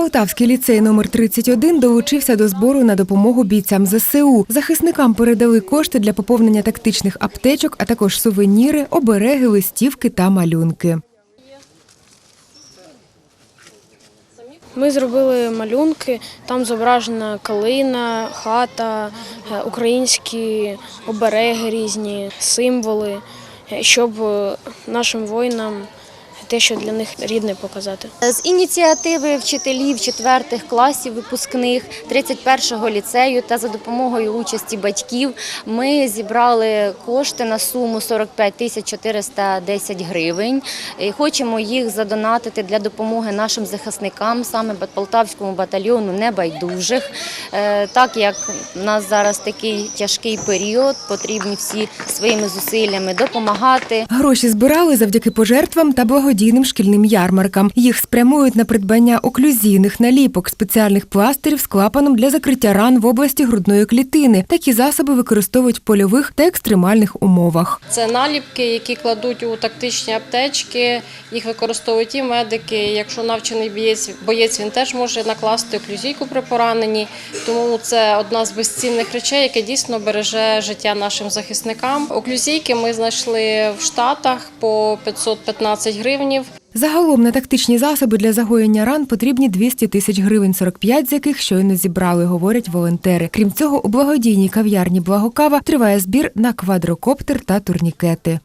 Полтавський ліцей номер 31 долучився до збору на допомогу бійцям ЗСУ. Захисникам передали кошти для поповнення тактичних аптечок, а також сувеніри, обереги, листівки та малюнки. Ми зробили малюнки, там зображена калина, хата, е, українські обереги різні, символи, е, щоб е, нашим воїнам те, що для них рідне, показати. З ініціативи вчителів четвертих класів випускних 31-го ліцею та за допомогою участі батьків ми зібрали кошти на суму 45 тисяч 410 гривень. І хочемо їх задонатити для допомоги нашим захисникам, саме Полтавському батальйону небайдужих. Е, Так як в нас зараз такий тяжкий період, потрібні всі своїми зусиллями допомагати. Гроші збирали завдяки пожертвам та благодійним шкільним ярмаркам. Їх спрямують на придбання оклюзійних наліпок, спеціальних пластирів з клапаном для закриття ран в області грудної клітини. Такі засоби використовують в польових та екстремальних умовах. Це наліпки, які кладуть у тактичні аптечки. Їх використовують і медики. Якщо навчений боєць, боєць він теж може накласти оклюзійку при пораненні. Тому це одна з безцінних речей, яка дійсно береже життя нашим захисникам. Оклюзійки ми знайшли в Штатах по 515 гривнів. Загалом на тактичні засоби для загоєння ран потрібні 200 тисяч гривень, 45 з яких щойно зібрали, говорять волонтери. Крім цього, у благодійній кав'ярні Благокава триває збір на квадрокоптер та турнікети.